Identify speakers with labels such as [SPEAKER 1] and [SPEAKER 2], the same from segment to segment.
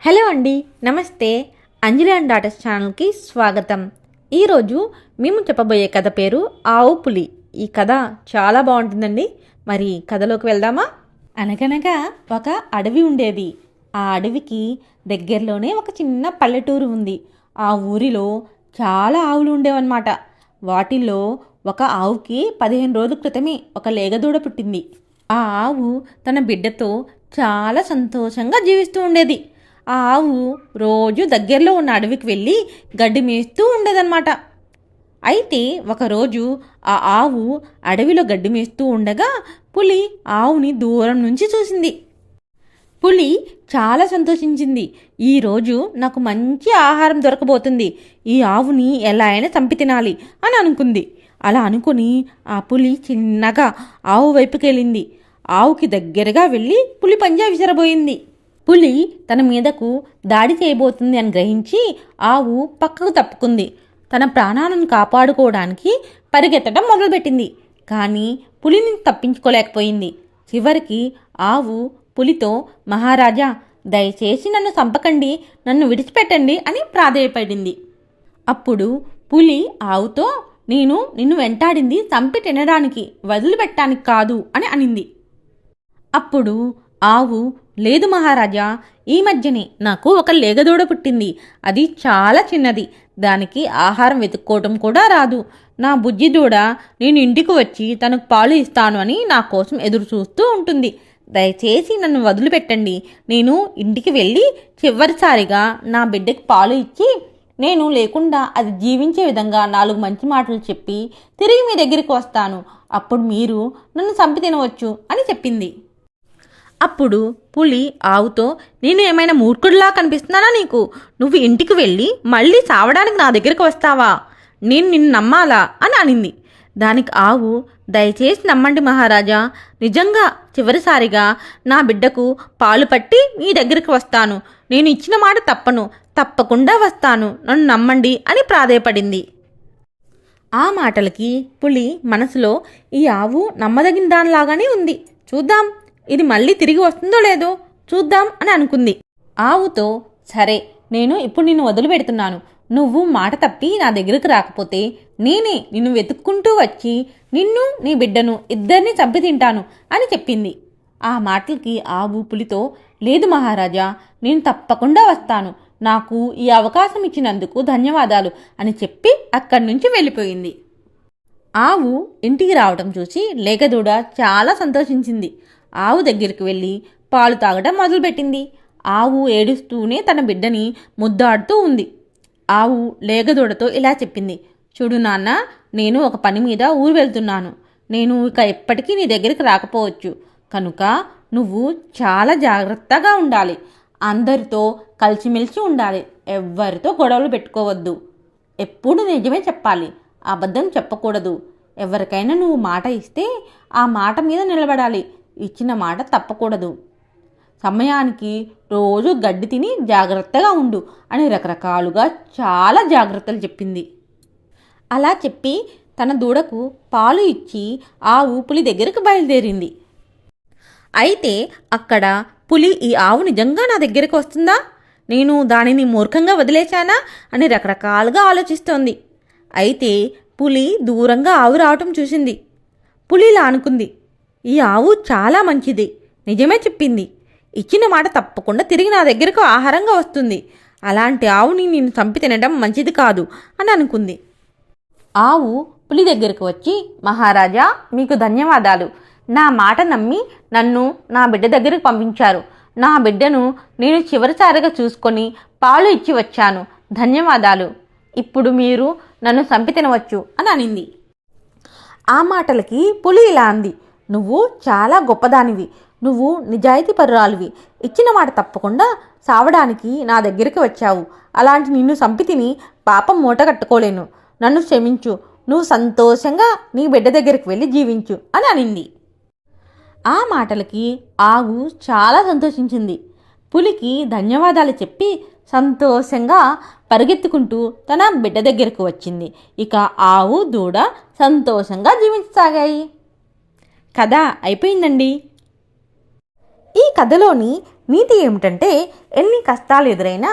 [SPEAKER 1] Hello అండి నమస్తే. అంజలి and daughters ఛానల్కి స్వాగతం. ఈరోజు మేము చెప్పబోయే కథ పేరు ఆవు పులి. ఈ కథ చాలా బాగుంటుందండి. మరి కథలోకి వెళ్దామా? అనగనగా ఒక అడవి ఉండేది. ఆ అడవికి దగ్గరలోనే ఒక చిన్న పల్లెటూరు ఉంది. ఆ ఊరిలో చాలా ఆవులు ఉండేవన్నమాట. వాటిల్లో ఒక ఆవుకి పదిహేను రోజుల క్రితమే ఒక లేగదూడ పుట్టింది. ఆ ఆవు తన బిడ్డతో చాలా సంతోషంగా జీవిస్తూ ఉండేది. ఆ ఆవు రోజు దగ్గరలో ఉన్న అడవికి వెళ్ళి గడ్డి మేస్తూ ఉండేదన్నమాట. అయితే ఒకరోజు ఆ ఆవు అడవిలో గడ్డి మేస్తూ ఉండగా పులి ఆవుని దూరం నుంచి చూసింది. పులి చాలా సంతోషించింది. ఈరోజు నాకు మంచి ఆహారం దొరకబోతుంది. ఈ ఆవుని ఎలా అయినా చంపి తినాలి అని అనుకుంది. అలా అనుకుని ఆ పులి చిన్నగా ఆవు వైపుకెళ్ళింది. ఆవుకి దగ్గరగా వెళ్ళి పులి పంజా విసిరబోయింది. పులి తన మీదకు దాడి చేయబోతుంది అని గ్రహించి ఆవు పక్కకు తప్పుకుంది. తన ప్రాణాలను కాపాడుకోవడానికి పరిగెత్తడం మొదలుపెట్టింది. కానీ పులిని తప్పించుకోలేకపోయింది. చివరికి ఆవు పులితో మహారాజా దయచేసి నన్ను చంపకండి నన్ను విడిచిపెట్టండి అని ప్రాధేయపడింది. అప్పుడు పులి ఆవుతో నేను నిన్ను వెంటాడింది చంపి తినడానికి వదిలిపెట్టడానికి కాదు అని అనింది. అప్పుడు ఆవు లేదు మహారాజా ఈ మధ్యనే నాకు ఒక లేగదూడ పుట్టింది. అది చాలా చిన్నది. దానికి ఆహారం వెతుక్కోవటం కూడా రాదు. నా బుజ్జి దూడ నేను ఇంటికి వచ్చి తనకు పాలు ఇస్తాను అని నా కోసం ఎదురు చూస్తూ ఉంటుంది. దయచేసి నన్ను వదిలిపెట్టండి. నేను ఇంటికి వెళ్ళి చివరిసారిగా నా బిడ్డకి పాలు ఇచ్చి నేను లేకుండా అది జీవించే విధంగా నాలుగు మంచి మాటలు చెప్పి తిరిగి మీ దగ్గరికి వస్తాను. అప్పుడు మీరు నన్ను చంపి తినవచ్చు అని చెప్పింది. అప్పుడు పులి ఆవుతో నేను ఏమైనా మూర్ఖుడిలా కనిపిస్తున్నానా నీకు? నువ్వు ఇంటికి వెళ్ళి మళ్ళీ చావడానికి నా దగ్గరికి వస్తావా? నేను నిన్ను నమ్మాలా? అని అనింది. దానికి ఆవు దయచేసి నమ్మండి మహారాజా నిజంగా చివరిసారిగా నా బిడ్డకు పాలు పట్టి మీ దగ్గరికి వస్తాను. నేను ఇచ్చిన మాట తప్పను తప్పకుండా వస్తాను. నన్ను నమ్మండి అని ప్రాధేయపడింది. ఆ మాటలకి పులి మనసులో ఈ ఆవు నమ్మదగిన దానిలాగానే ఉంది. చూద్దాం. ఇది మళ్ళీ తిరిగి వస్తుందో లేదో చూద్దాం అని అనుకుంది. ఆవుతో సరే నేను ఇప్పుడు నిన్ను వదిలిపెడుతున్నాను. నువ్వు మాట తప్పి నా దగ్గరకు రాకపోతే నేనే నిన్ను వెతుక్కుంటూ వచ్చి నిన్ను నీ బిడ్డను ఇద్దరిని చంపి తింటాను అని చెప్పింది. ఆ మాటలకి ఆవు పులితో లేదు మహారాజా నేను తప్పకుండా వస్తాను. నాకు ఈ అవకాశం ఇచ్చినందుకు ధన్యవాదాలు అని చెప్పి అక్కడి నుంచి వెళ్ళిపోయింది. ఆవు ఇంటికి రావటం చూసి లేగదూడ చాలా సంతోషించింది. ఆవు దగ్గరికి వెళ్ళి పాలు తాగడం మొదలుపెట్టింది. ఆవు ఏడుస్తూనే తన బిడ్డని ముద్దాడుతూ ఉంది. ఆవు లేగదూడతో ఇలా చెప్పింది చూడు నాన్న నేను ఒక పని మీద ఊరు వెళ్తున్నాను. నేను ఇక ఎప్పటికీ నీ దగ్గరికి రాకపోవచ్చు. కనుక నువ్వు చాలా జాగ్రత్తగా ఉండాలి. అందరితో కలిసిమెలిసి ఉండాలి. ఎవ్వరితో గొడవలు పెట్టుకోవద్దు. ఎప్పుడు నిజమే చెప్పాలి. అబద్ధం చెప్పకూడదు. ఎవరికైనా నువ్వు మాట ఇస్తే ఆ మాట మీద నిలబడాలి. ఇచ్చిన మాట తప్పకూడదు. సమయానికి రోజు గడ్డి తిని జాగ్రత్తగా ఉండు అని రకరకాలుగా చాలా జాగ్రత్తలు చెప్పింది. అలా చెప్పి తన దూడకు పాలు ఇచ్చి ఆ ఊపులి దగ్గరకు బయలుదేరింది. అయితే అక్కడ పులి ఈ ఆవు నిజంగా నా దగ్గరకు వస్తుందా? నేను దానిని మూర్ఖంగా వదిలేశానా? అని రకరకాలుగా ఆలోచిస్తోంది. అయితే పులి దూరంగా ఆవు రావటం చూసింది. పులిలా అనుకుంది. ఈ ఆవు చాలా మంచిది. నిజమే చెప్పింది. ఇచ్చిన మాట తప్పకుండా తిరిగి నా దగ్గరకు ఆహారంగా వస్తుంది. అలాంటి ఆవుని నేను చంపి తినడం మంచిది కాదు అని అనుకుంది. ఆవు పులి దగ్గరకు వచ్చి మహారాజా మీకు ధన్యవాదాలు. నా మాట నమ్మి నన్ను నా బిడ్డ దగ్గరకు పంపించారు. నా బిడ్డను నేను చివరిసారిగా చూసుకొని పాలు ఇచ్చి వచ్చాను. ధన్యవాదాలు. ఇప్పుడు మీరు నన్ను చంపి తినవచ్చు అని అనింది. ఆ మాటలకి పులి ఇలా అంది. నువ్వు చాలా గొప్పదానివి. నువ్వు నిజాయితీ పరురాలివి ఇచ్చిన మాట తప్పకుండా సావడానికి నా దగ్గరికి వచ్చావు. అలాంటి నిన్ను సంపితిని పాపం మూట కట్టుకోలేను. నన్ను క్షమించు. నువ్వు సంతోషంగా నీ బిడ్డ దగ్గరికి వెళ్ళి జీవించు అని అనింది. ఆ మాటలకి ఆవు చాలా సంతోషించింది. పులికి ధన్యవాదాలు చెప్పి సంతోషంగా పరిగెత్తుకుంటూ తన బిడ్డ దగ్గరకు వచ్చింది. ఇక ఆవు దూడ సంతోషంగా జీవించసాగాయి. కథ అయిపోయిందండి. ఈ కథలోని నీతి ఏమిటంటే ఎన్ని కష్టాలు ఎదురైనా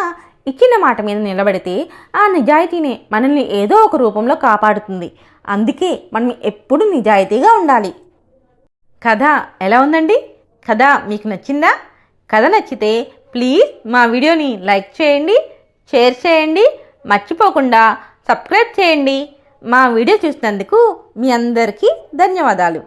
[SPEAKER 1] ఇచ్చిన మాట మీద నిలబడితే ఆ నిజాయితీనే మనల్ని ఏదో ఒక రూపంలో కాపాడుతుంది. అందుకే మనం ఎప్పుడూ నిజాయితీగా ఉండాలి. కథ ఎలా ఉందండి? కథ మీకు నచ్చిందా? కథ నచ్చితే ప్లీజ్ మా వీడియోని లైక్ చేయండి షేర్ చేయండి మర్చిపోకుండా సబ్స్క్రైబ్ చేయండి. మా వీడియో చూసినందుకు మీ అందరికీ ధన్యవాదాలు.